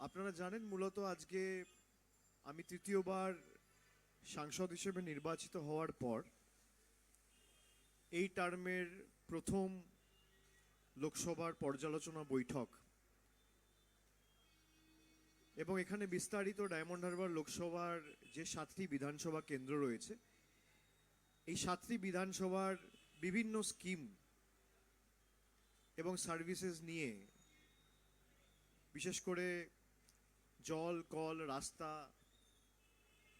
আপনারা জানেন মূলত আজকে আমি তৃতীয়বার সাংসদ হিসেবে নির্বাচিত হওয়ার পর এই টার্মের প্রথম লোকসভার পর্যালোচনা বৈঠক এবং এখানে বিস্তারিত ডায়মন্ড হারবার লোকসভার যে সাতটি বিধানসভা কেন্দ্র রয়েছে, এই সাতটি বিধানসভার বিভিন্ন স্কিম এবং সার্ভিসেস নিয়ে বিশেষ করে জল, কল, রাস্তা,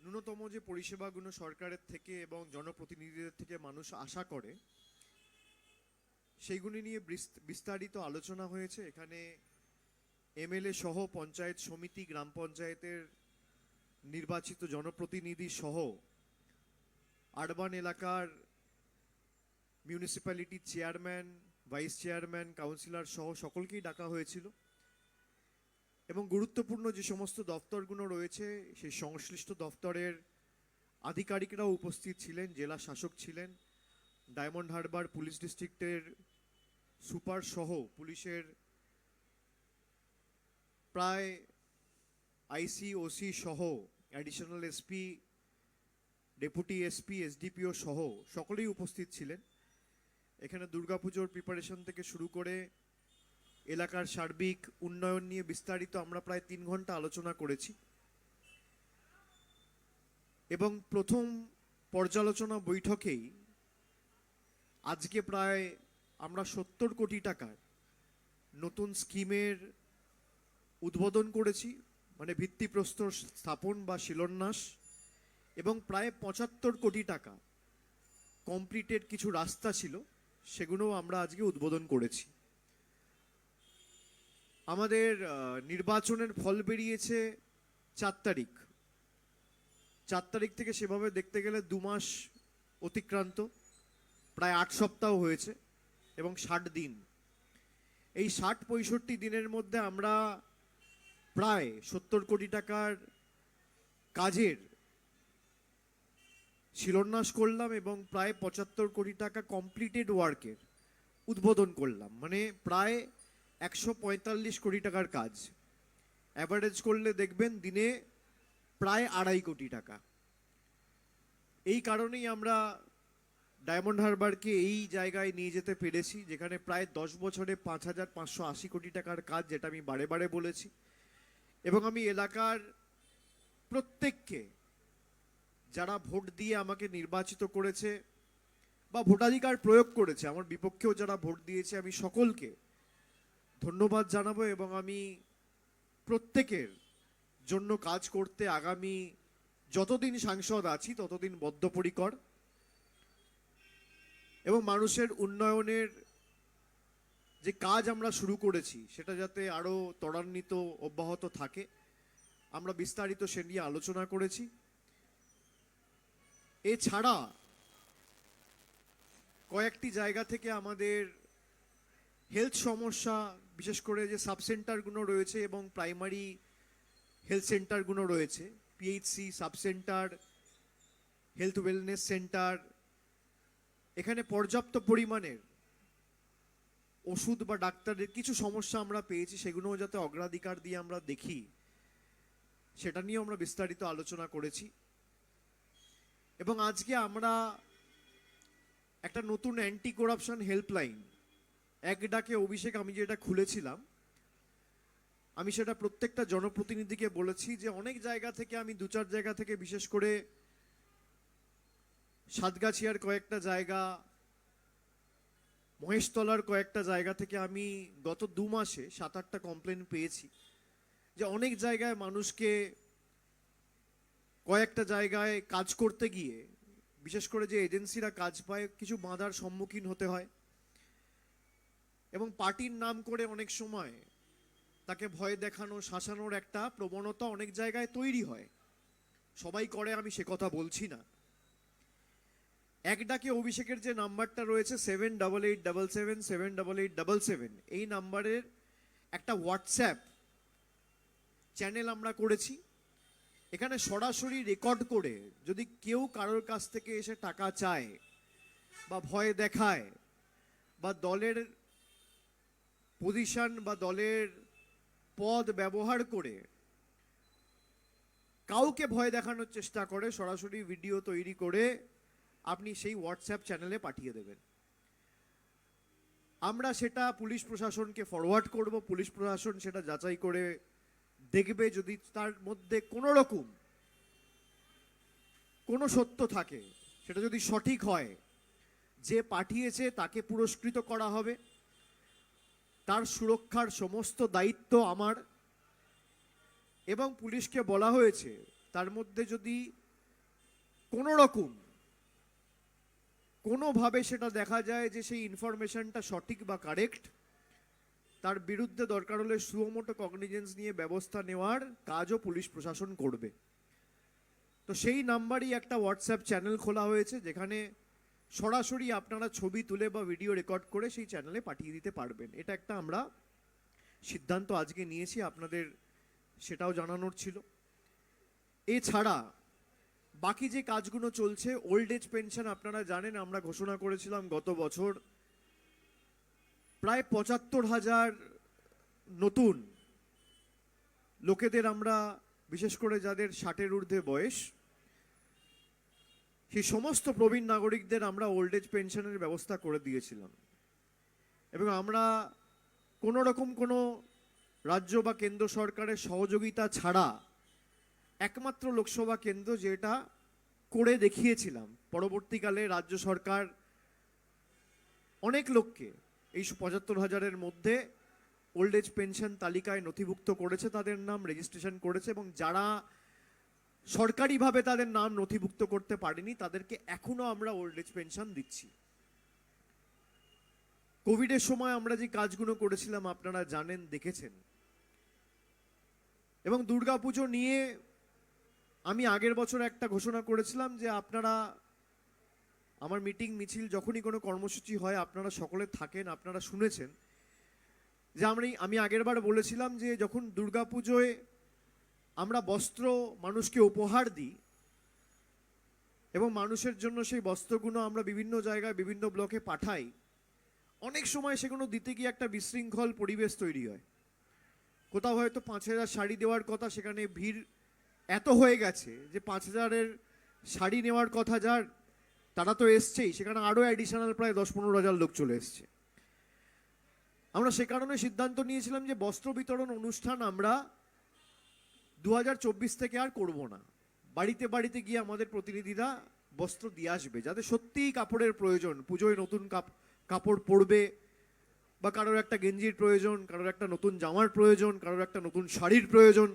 ন্যূনতম যে পরিষেবাগুলো সরকারের থেকে এবং জনপ্রতিনিধিদের থেকে মানুষ আশা করে, সেইগুলি নিয়ে বিস্ত- বিস্তারিত আলোচনা হয়েছে। এখানে এমএলএ সহ পঞ্চায়েত সমিতি, গ্রাম পঞ্চায়েতের নির্বাচিত জনপ্রতিনিধি সহ আরবান এলাকার municipality chairman, vice chairman, councillor সহ সকলকেই ডাকা হয়েছিল। এবং গুরুত্বপূর্ণ যে সমস্ত দপ্তরগুলো রয়েছে, সেই সংশ্লিষ্ট দপ্তরের আধিকারিকরাও উপস্থিত ছিলেন, জেলা শাসক ছিলেন, ডায়মন্ড হারবার পুলিশ ডিস্ট্রিক্টের সুপার সহ পুলিশের প্রায় আইসি, ওসি সহ additional SP, deputy SP, SDPO সহ সকলেই উপস্থিত ছিলেন। এখানে দুর্গাপুজোর প্রিপারেশন থেকে শুরু করে এলাকার সার্বিক উন্নয়ন নিয়ে বিস্তারিত আমরা প্রায় তিন ঘণ্টা আলোচনা করেছি। এবং প্রথম পর্যালোচনা বৈঠকেই আজকে প্রায় আমরা সত্তর কোটি টাকার নতুন স্কিমের উদ্বোধন করেছি মানে ভিত্তিপ্রস্তর স্থাপন বা শিলান্যাস, এবং প্রায় পঁচাত্তর কোটি টাকা কমপ্লিটেড কিছু রাস্তা ছিল, সেগুলোও আমরা আজকে উদ্বোধন করেছি। আমাদের নির্বাচনের ফল বেরিয়েছে চার তারিখ। চার তারিখ থেকে সেভাবে দেখতে গেলে দু মাস অতিক্রান্ত, প্রায় আট সপ্তাহ হয়েছে এবং ষাট দিন। এই ষাট পঁয়ষট্টি দিনের মধ্যে আমরা প্রায় সত্তর কোটি টাকার কাজের শিলান্যাস করলাম এবং প্রায় পঁচাত্তর কোটি টাকা কমপ্লিটেড ওয়ার্কের উদ্বোধন করলাম। মানে প্রায় একশো পঁয়তাল্লিশ কোটি টাকার কাজ। অ্যাভারেজ করলে দেখবেন দিনে প্রায় আড়াই কোটি টাকা। এই কারণেই আমরা ডায়মন্ড হারবারকে এই জায়গায় নিয়ে যেতে পেরেছি, যেখানে প্রায় দশ বছরে পাঁচ হাজার পাঁচশো আশি কোটি টাকার কাজ, যেটা আমি বারে বারে বলেছি। এবং আমি এলাকার প্রত্যেককে, যারা ভোট দিয়ে আমাকে নির্বাচিত করেছে বা ভোটাধিকার প্রয়োগ করেছে, আমার বিপক্ষেও যারা ভোট দিয়েছে, আমি সকলকে ধন্যবাদ জানাব এবং আমি প্রত্যেকের জন্য কাজ করতে আগামী যতদিন সাংসদ আছি, ততদিন বদ্ধপরিকর এবং মানুষের উন্নয়নের যে কাজ আমরা শুরু করেছি, সেটা যাতে আরও ত্বরান্বিত, অব্যাহত থাকে, আমরা বিস্তারিত সে নিয়ে আলোচনা করেছি। এছাড়া কয়েকটি জায়গা থেকে আমাদের হেলথ সমস্যা বিশেষ করে যে সাব সেন্টারগুলো রয়েছে এবং প্রাইমারি হেলথ সেন্টারগুলো রয়েছে PHC sub centre, health wellness centre, এখানে পর্যাপ্ত পরিমাণের ওষুধ বা ডাক্তারের কিছু সমস্যা আমরা পেয়েছি, সেগুলোও যাতে অগ্রাধিকার দিয়ে আমরা দেখি, সেটা নিয়েও আমরা বিস্তারিত আলোচনা করেছি। এবং আজকে আমরা একটা নতুন অ্যান্টি করাপশন হেল্পলাইন এক ডাকে অভিষেক, আমি যেটা খুলেছিলাম, আমি সেটা প্রত্যেকটা জনপ্রতিনিধিকে বলেছি যে অনেক জায়গা থেকে, আমি দু চার জায়গা থেকে বিশেষ করে সাতগাছিয়ার কয়েকটা জায়গা, মহেশতলার কয়েকটা জায়গা থেকে আমি গত দু মাসে সাত আটটা কমপ্লেন পেয়েছি যে অনেক জায়গায় মানুষকে কয়েকটা জায়গায় কাজ করতে গিয়ে, বিশেষ করে যে এজেন্সিরা কাজ পায়, কিছু বাঁধার সম্মুখীন হতে হয়। এবং পার্টির নাম করে অনেক সময় তাকে ভয় দেখানো, শাসানোর একটা প্রবণতা অনেক জায়গায় তৈরি হয়। সবাই করে, আমি সে কথা বলছি না। এক ডাকে অভিষেকের যে নাম্বারটা রয়েছে seven double eight double seven seven double eight double seven এই নাম্বারের একটা হোয়াটসঅ্যাপ চ্যানেল আমরা করেছি। এখানে সরাসরি রেকর্ড করে যদি কেউ কারোর কাছ থেকে এসে টাকা চায় বা ভয় দেখায় বা দলের পজিশন বা দলের পদ ব্যবহার করে কাউকে ভয় দেখানোর চেষ্টা করে, সরাসরি ভিডিও তৈরি করে আপনি সেই হোয়াটসঅ্যাপ চ্যানেলে পাঠিয়ে দেবেন। আমরা সেটা পুলিশ প্রশাসনকে ফরওয়ার্ড করব, পুলিশ প্রশাসন সেটা যাচাই করে দেখবে যদি তার মধ্যে কোনো রকম কোনো সত্য থাকে, সেটা যদি সঠিক হয়, যে পাঠিয়েছে তাকে পুরস্কৃত করা হবে। তার সুরক্ষার সমস্ত দায়িত্ব আমার। এবং পুলিশকে বলা হয়েছে, তার মধ্যে যদি কোনো রকম কোনোভাবে সেটা দেখা যায় যে সেই ইনফরমেশনটা সঠিক বা কারেক্ট তার বিরুদ্ধে দরকার হলে সুমোটো কগনিজেন্স নিয়ে ব্যবস্থা নেওয়ার কাজও পুলিশ প্রশাসন করবে। তো সেই নাম্বারই একটা হোয়াটসঅ্যাপ চ্যানেল খোলা হয়েছে, যেখানে সরাসরি আপনারা ছবি তুলে বা ভিডিও রেকর্ড করে সেই চ্যানেলে পাঠিয়ে দিতে পারবেন। এটা একটা আমরা সিদ্ধান্ত আজকে নিয়েছি, আপনাদের সেটাও জানানোর ছিল। এছাড়া বাকি যে কাজগুলো চলছে ওল্ড এজ পেনশন আপনারা জানেন, আমরা ঘোষণা করেছিলাম গত বছর প্রায় পঁচাত্তর হাজার নতুন লোকেদের আমরা, বিশেষ করে যাদের ষাটের ঊর্ধ্বে বয়স সেই সমস্ত প্রবীণ নাগরিকদের আমরা ওল্ড এজ পেনশনের ব্যবস্থা করে দিয়েছিলাম। এবং আমরা কোনো রকম কোনো রাজ্য বা কেন্দ্র সরকারের সহযোগিতা ছাড়া একমাত্র লোকসভা কেন্দ্র যেটা করে দেখিয়েছিলাম। পরবর্তীকালে রাজ্য সরকার অনেক লোককে এই পঁচাত্তর হাজারের মধ্যে ওল্ড এজ পেনশন তালিকায় নথিভুক্ত করেছে, তাদের নাম রেজিস্ট্রেশন করেছে এবং যারা সরকারিভাবে তাদের নাম নথিভুক্ত করতে পারেনি, তাদেরকে এখনও আমরা ওল্ড এজ পেনশন দিচ্ছি। কোভিডের সময় আমরা যে কাজগুলো করেছিলাম, আপনারা জানেন, দেখেছেন। এবং দুর্গাপুজো নিয়ে আমি আগের বছর একটা ঘোষণা করেছিলাম যে আপনারা আমার মিটিং মিছিল যখনই কোনো কর্মসূচি হয়, আপনারা সকলে থাকেন, আপনারা শুনেছেন। যে আমি আমি আগেরবার বলেছিলাম যে যখন দুর্গাপুজোয় আমরা বস্ত্র মানুষকে উপহার দিই এবং মানুষের জন্য সেই বস্ত্রগুলো আমরা বিভিন্ন জায়গায়, বিভিন্ন ব্লকে পাঠাই, অনেক সময় সেগুলো দিতে গিয়ে একটা বিশৃঙ্খল পরিবেশ তৈরি হয়। কোথাও হয়তো পাঁচ হাজার শাড়ি দেওয়ার কথা, সেখানে ভিড় এত হয়ে গেছে যে পাঁচ হাজারের শাড়ি নেওয়ার কথা যার তারা তো এসছেই, সেখানে আরও অ্যাডিশনাল প্রায় দশ পনেরো হাজার লোক চলে এসছে। আমরা সে কারণে সিদ্ধান্ত নিয়েছিলাম যে বস্ত্র বিতরণ অনুষ্ঠান আমরা দু হাজার চব্বিশ থেকে আর করব না। বাড়িতে বাড়িতে গিয়ে আমাদের প্রতিনিধিরা বস্ত্র দিয়ে আসবে, যাতে সত্যিই কাপড়ের প্রয়োজন, পুজোয় নতুন কাপ- কাপড় পরবে, বা কারোর একটা গেঞ্জির প্রয়োজন, কারোর একটা নতুন জামার প্রয়োজন, কারোর একটা নতুন শাড়ির প্রয়োজন।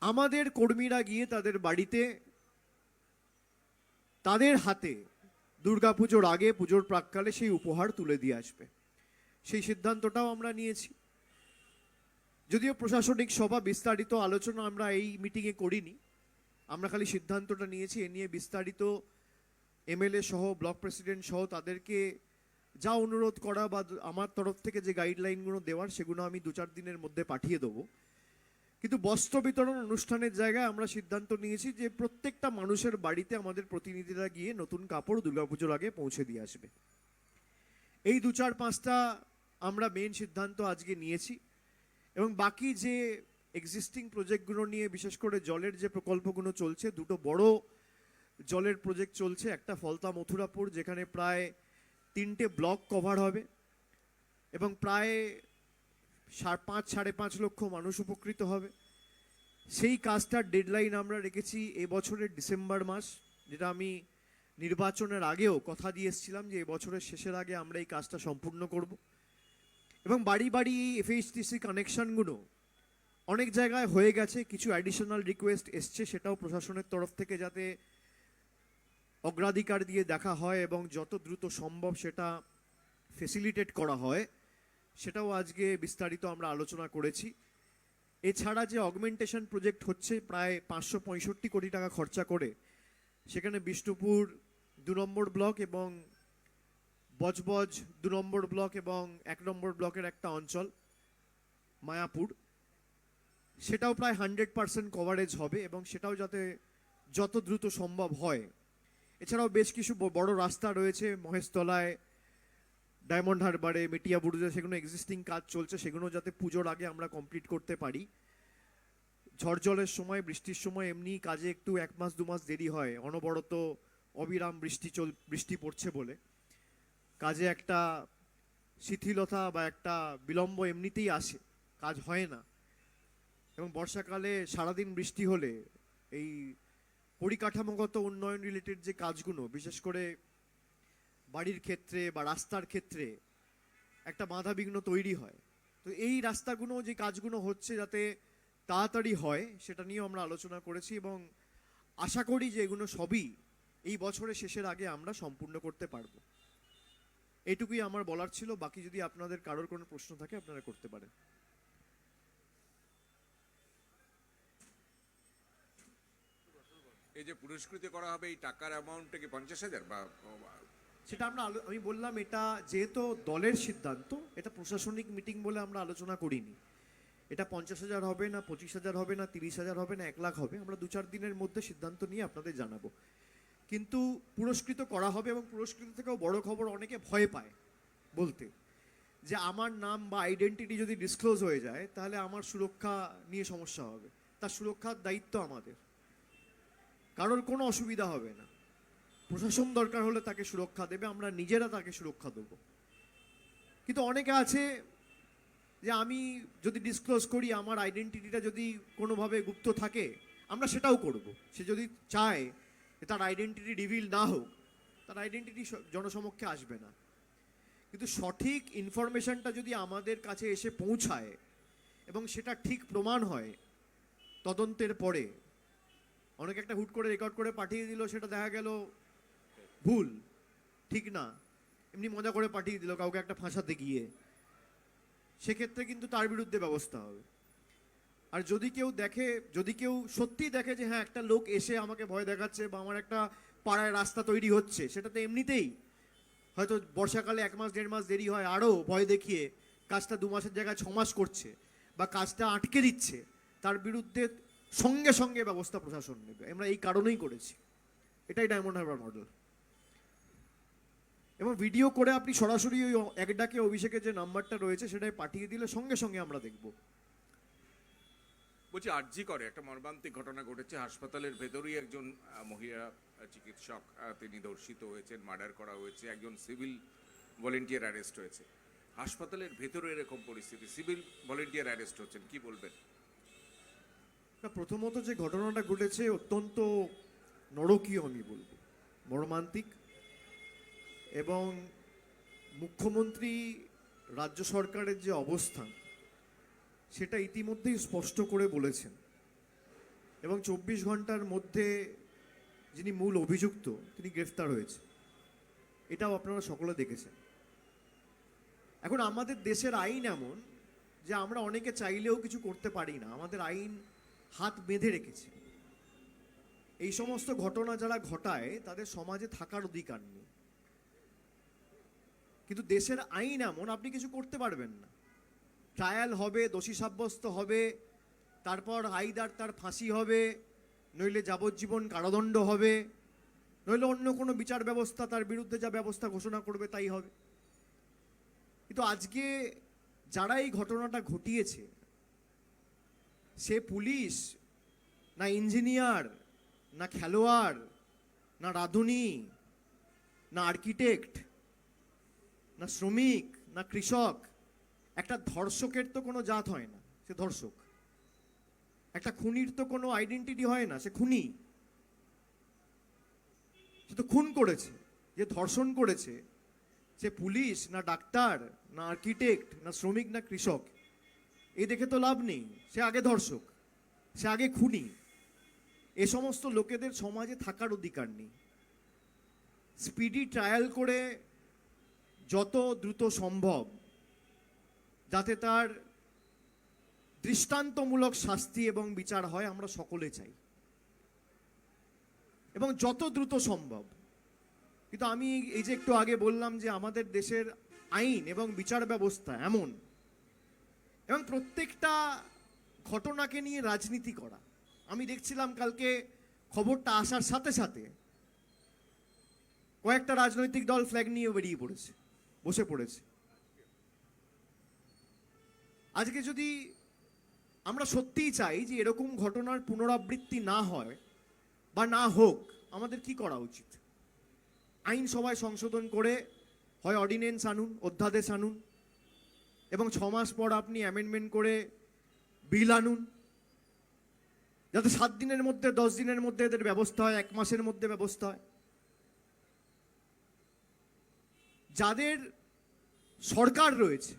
আমাদের কর্মীরা গিয়ে তাদের বাড়িতে, তাদের হাতে দুর্গাপুজোর আগে, পুজোর প্রাককালে সেই উপহার তুলে দিয়ে আসবে। সেই সিদ্ধান্তটাও আমরা নিয়েছি। যদিও প্রশাসনিক সভা বিস্তারিত আলোচনা আমরা এই মিটিংয়ে করিনি। আমরা খালি সিদ্ধান্তটা নিয়েছি, এ নিয়ে বিস্তারিত এমএলএ সহ, ব্লক প্রেসিডেন্ট সহ তাদেরকে যা অনুরোধ করা বা আমার তরফ থেকে যে গাইডলাইনগুলো দেওয়ার, সেগুলো আমি দু চার দিনের মধ্যে পাঠিয়ে দেবো। কিন্তু বস্ত্র বিতরণ অনুষ্ঠানের জায়গায় আমরা সিদ্ধান্ত নিয়েছি যে প্রত্যেকটা মানুষের বাড়িতে আমাদের প্রতিনিধিরা গিয়ে নতুন কাপড় দুর্গাপুজোর আগে পৌঁছে দিয়ে আসবে। এই দু চার পাঁচটা আমরা মেন সিদ্ধান্ত আজকে নিয়েছি। এবং বাকি যে এক্সিস্টিং প্রজেক্টগুলো নিয়ে, বিশেষ করে জলের যে প্রকল্পগুলো চলছে, দুটো বড় জলের প্রজেক্ট চলছে। একটা ফলতা মথুরাপুর, যেখানে প্রায় তিনটে ব্লক কভার হবে এবং প্রায় সাড়ে পাঁচ সাড়ে পাঁচ লক্ষ মানুষ উপকৃত হবে। সেই কাজটার ডেডলাইন আমরা রেখেছি এবছরের ডিসেম্বর মাস, যেটা আমি নির্বাচনের আগেও কথা দিয়ে এসেছিলাম যে এবছরের শেষের আগে আমরা এই কাজটা সম্পূর্ণ করব। এবং বাড়ি বাড়ি এই এফএইচটিসি কানেকশনগুলো অনেক জায়গায় হয়ে গেছে, কিছু অ্যাডিশনাল রিকোয়েস্ট এসছে, সেটাও প্রশাসনের তরফ থেকে যাতে অগ্রাধিকার দিয়ে দেখা হয় এবং যত দ্রুত সম্ভব সেটা ফেসিলিটেট করা হয়, সেটাও আজকে বিস্তারিত আমরা আলোচনা করেছি। এছাড়া যে অগমেন্টেশন প্রজেক্ট হচ্ছে, প্রায় পাঁচশো পঁয়ষট্টি কোটি টাকা খরচা করে, সেখানে বিষ্ণুপুর দু নম্বর ব্লক এবং বজবজ দু নম্বর ব্লক এবং এক নম্বর ব্লকের একটা অঞ্চল, মায়াপুর। সেটাও প্রায় হান্ড্রেড পার্সেন্ট কভারেজ হবে এবং সেটাও যাতে যত দ্রুত সম্ভব হয়। এছাড়াও বেশ কিছু বড় রাস্তা রয়েছে, মহেশতলায়, ডায়মন্ড হারবারে, মেটিয়া বুরুজে, সেগুলো এক্সিস্টিং কাজ চলছে, সেগুলো যাতে পুজোর আগে আমরা কমপ্লিট করতে পারি। ঝড় জলের সময়, বৃষ্টির সময় এমনি কাজে একটু এক মাস, দু মাস দেরি হয়। অনবরত অবিরাম বৃষ্টি চল বৃষ্টি পড়ছে বলে। কাজে একটা শিথিলতা বা একটা বিলম্ব এমনিতেই আসে, কাজ হয় না। এবং বর্ষাকালে সারাদিন বৃষ্টি হলে এই পরিকাঠামোগত উন্নয়ন রিলেটেড যে কাজগুলো, বিশেষ করে বাড়ির ক্ষেত্রে বা রাস্তার ক্ষেত্রে একটা বাধা বিঘ্ন তৈরি হয়। তো এই রাস্তাগুলো, যে কাজগুলো হচ্ছে যাতে তাড়াতাড়ি হয়, সেটা নিয়েও আমরা আলোচনা করেছি এবং আশা করি যে এগুলো সবই এই বছরের শেষের আগে আমরা সম্পূর্ণ করতে পারব। এটুকুই আমার বলার ছিল বাকি যদি আপনাদের কারোর কোনো প্রশ্ন থাকে আপনারা করতে পারেন। এই যে পুরস্কৃত করা হবে এই টাকার অ্যামাউন্টটা কি পঞ্চাশ হাজার? বা সেটা আমরা আমি বললাম এটা যেহেতু দলের সিদ্ধান্ত এটা প্রশাসনিক মিটিং বলে আমরা আলোচনা করিনি। এটা পঞ্চাশ হাজার হবে না পঁচিশ হাজার হবে না তিরিশ হাজার হবে না এক লাখ হবে। আমরা দু চার দিনের মধ্যে সিদ্ধান্ত নিয়ে আপনাদের জানাব। কিন্তু পুরস্কৃত করা হবে এবং পুরস্কৃত থেকেও বড় খবর অনেকে ভয় পায় বলতে। যে আমার নাম বা আইডেন্টিটি যদি ডিসক্লোজ হয়ে যায়, তাহলে আমার সুরক্ষা নিয়ে সমস্যা হবে। তার সুরক্ষার দায়িত্ব আমাদের। কারোর কোনো অসুবিধা হবে না। প্রশাসন দরকার হলে তাকে সুরক্ষা দেবে, আমরা নিজেরা তাকে সুরক্ষা দেবো। কিন্তু অনেকে আছে যে আমি যদি ডিসক্লোজ করি, আমার আইডেন্টিটিটা যদি কোনোভাবে গুপ্ত থাকে, আমরা সেটাও করব। সে যদি চায় তার আইডেন্টিটি রিভিল না হোক, তার আইডেন্টিটি জনসমক্ষে আসবে না। কিন্তু সঠিক ইনফরমেশনটা যদি আমাদের কাছে এসে পৌঁছায় এবং সেটা ঠিক প্রমাণ হয়, তদন্তের পরে, অনেক একটা হুট করে রেকর্ড করে পাঠিয়ে দিল, সেটা দেখা গেল ভুল, ঠিক না। এমনি মজা করে পাঠিয়ে দিল, কাউকে একটা ফাঁসাতে গিয়ে। সেক্ষেত্রে কিন্তু তার বিরুদ্ধে ব্যবস্থা হবে। আর যদি কেউ দেখে, যদি কেউ সত্যি দেখে যে হ্যাঁ একটা লোক এসে আমাকে ভয় দেখাচ্ছে বা আমার একটা পাড়ায় রাস্তা তৈরি হচ্ছে, সেটা তো এমনিতেই। হয়তো বর্ষাকালে এক মাস, দেড় মাস দেরি হয় আরও ভয় দেখিয়ে কাজটা দু মাসের জায়গায়, ছ মাস করছে বা কাজটা আটকে দিচ্ছে, তার বিরুদ্ধে সঙ্গে সঙ্গে ব্যবস্থা প্রশাসন নেবে। আমরা এই কারণেই করেছি। এটাই ডায়মন্ড হারবার মডেল। এবং ভিডিও করে আপনি সরাসরি ওই এক ডাকে অভিষেকের যে নাম্বারটা রয়েছে, সেটাই পাঠিয়ে দিলে সঙ্গে সঙ্গে আমরা দেখব। বলছি, আর্জি করে। একটা মর্মান্তিক ঘটনা ঘটেছে। হাসপাতালের ভেতরেই একজন মহিলা চিকিৎসক তিনি ধর্ষিত হয়েছেন, মার্ডার করা হয়েছে। একজন সিভিল ভলেন্টিয়ার অ্যারেস্ট হয়েছে। হাসপাতালের ভেতরে এরকম পরিস্থিতি। সিভিল ভলেন্টিয়ার অ্যারেস্ট হচ্ছেন, কি বলবেন? না, প্রথমত যে ঘটনাটা ঘটেছে, অত্যন্ত নরকীয় আমি বলব। মর্মান্তিক। এবং মুখ্যমন্ত্রী, রাজ্য সরকারের যে অবস্থান সেটা ইতিমধ্যেই স্পষ্ট করে বলেছেন। এবং চব্বিশ ঘণ্টার মধ্যে যিনি মূল অভিযুক্ত, তিনি গ্রেফতার হয়েছে এটাও আপনারা সকলে দেখেছেন। এখন আমাদের দেশের আইন এমন যে আমরা অনেকে চাইলেও কিছু করতে পারি না। আমাদের আইন হাত বেঁধে রেখেছে। এই সমস্ত ঘটনা যারা ঘটায়, তাদের সমাজে থাকার অধিকার নেই। কিন্তু দেশের আইন এমন, আপনি কিছু করতে পারবেন না। ট্রায়াল হবে, দোষী সাব্যস্ত হবে, তারপর আইদার তার ফাঁসি হবে, নইলে যাবজ্জীবন কারাদণ্ড হবে, নইলে অন্য কোনো বিচার ব্যবস্থা, তার বিরুদ্ধে যা ব্যবস্থা ঘোষণা করবে তাই হবে। কিন্তু আজকে যারা এই ঘটনাটা ঘটিয়েছে, সে পুলিশ, না ইঞ্জিনিয়ার, না খেলোয়াড়, না রাঁধুনি, না আর্কিটেক্ট, না শ্রমিক, না কৃষক একটা ধর্ষকের তো কোনো জাত হয় না, সে ধর্ষক। একটা খুনির তো কোনো আইডেন্টিটি হয় না, সে খুনি। সে তো খুন করেছে, যে ধর্ষণ করেছে, সে পুলিশ না ডাক্তার, না আর্কিটেক্ট না শ্রমিক, না কৃষক, এ দেখে তো লাভ নেই, সে আগে ধর্ষক, সে আগে খুনি। এ সমস্ত লোকেদের সমাজে থাকার অধিকার নেই। স্পিডি ট্রায়াল করে যত দ্রুত সম্ভব যাতে তার দৃষ্টান্তমূলক শাস্তি এবং বিচার হয়, আমরা সকলে চাই। এবং যত দ্রুত সম্ভব। কিন্তু আমি এই যে একটু আগে বললাম যে আমাদের দেশের আইন এবং বিচার ব্যবস্থা এমন এবং প্রত্যেকটা ঘটনাকে নিয়ে রাজনীতি করা। আমি দেখছিলাম কালকে খবরটা আসার সাথে সাথে কয়েকটা রাজনৈতিক দল ফ্ল্যাগ নিয়ে বেরিয়ে পড়েছে, বসে পড়েছে। আজকে যদি আমরা সত্যিই চাই যে এরকম ঘটনার পুনরাবৃত্তি না হয় বা না হোক, আমাদের কি করা উচিত? আইন সভায় সংশোধন করে, হয় অর্ডিনেন্স আনুন, অধ্যাদেশ আনুন, এবং ছ মাস পর আপনি অ্যামেন্ডমেন্ট করে বিল আনুন, যাতে সাত দিনের মধ্যে, দশ দিনের মধ্যে এদের ব্যবস্থা হয়, এক মাসের মধ্যে ব্যবস্থা হয়। যাদের সরকার রয়েছে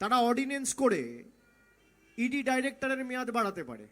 তারা অর্ডিনেন্স করে ইডি ডাইরেক্টরের মেয়াদ বাড়াতে পারে।